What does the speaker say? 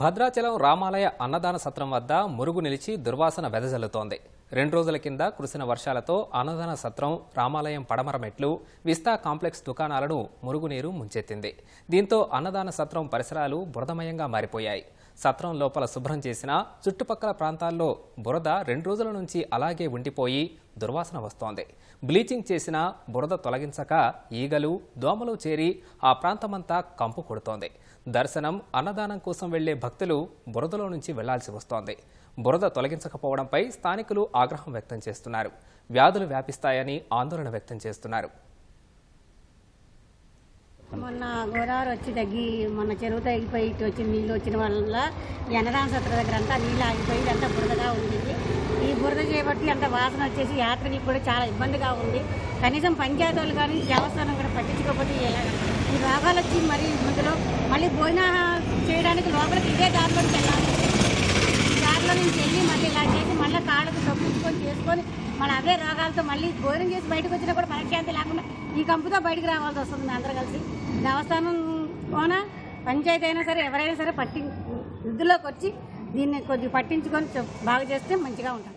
భద్రాచలం రామాలయ అన్నదాన సత్రం వద్ద మురుగు నిలిచి దుర్వాసన వెదజల్లుతోంది. రెండు రోజుల కింద కురిసిన వర్షాలతో అన్నదాన సత్రం రామాలయం పడమర మెట్లు విస్తా కాంప్లెక్స్ దుకాణాలను మురుగునీరు ముంచెత్తింది. దీంతో అన్నదాన సత్రం పరిసరాలు బురదమయంగా మారిపోయాయి. సత్రం లోపల శుభ్రం చేసిన చుట్టుపక్కల ప్రాంతాల్లో బురద రెండు రోజుల నుంచి అలాగే ఉండిపోయి దుర్వాసన వస్తోంది. బ్లీచింగ్ చేసినా బురద తొలగించక ఈగలు దోమలు చేరి ఆ ప్రాంతమంతా కంపు కొడుతోంది. దర్శనం అన్నదానం కోసం వెళ్ళే భక్తులు బురదలో నుంచి వెళ్ళాల్సి వస్తోంది. బురద తొలగించకపోవడంపై స్థానికులు ఆగ్రహం వ్యక్తం చేస్తున్నారు. వ్యాధులు వ్యాపిస్తాయని ఆందోళన వ్యక్తం చేస్తున్నారు. మొన్న గోదావరి వచ్చి తగ్గి మొన్న చెరువు తగ్గిపోయి ఇటు వచ్చి నీళ్ళు వచ్చిన వల్ల ఈ సత్ర దగ్గర అంతా నీళ్ళు ఆగిపోయి అంతా బురదగా ఉంది ఈ బురద చేయబట్టి అంత వాసన వచ్చేసి యాత్రకి కూడా చాలా ఇబ్బందిగా ఉంది. కనీసం పంచాయతీ వాళ్ళు కానీ దేవస్థానం కూడా పట్టించుకోకపోతే ఎలా? ఈ రోగాలు వచ్చి మరి మధ్యలో మళ్ళీ భోజనం చేయడానికి లోపలికి ఇదే దారిలోకి వెళ్ళాలి. ఈ దారిలో నుంచి వెళ్ళి మళ్ళీ ఇలా చేసి మళ్ళీ కాళ్ళకు తప్పించుకొని చేసుకొని మన అదే రోగాలతో మళ్ళీ భోజనం చేసి బయటకు వచ్చినా కూడా మనశ్శాంతి లేకుండా ఈ కంపుతో బయటకు రావాల్సి వస్తుంది అందరూ కలిసి. దేవస్థానం ఓన పంచాయతీ అయినా సరే ఎవరైనా సరే పట్టి వృద్ధిలోకి వచ్చి దీన్ని కొద్దిగా పట్టించుకొని బాగా బాగు చేస్తే మంచిగా ఉంటుంది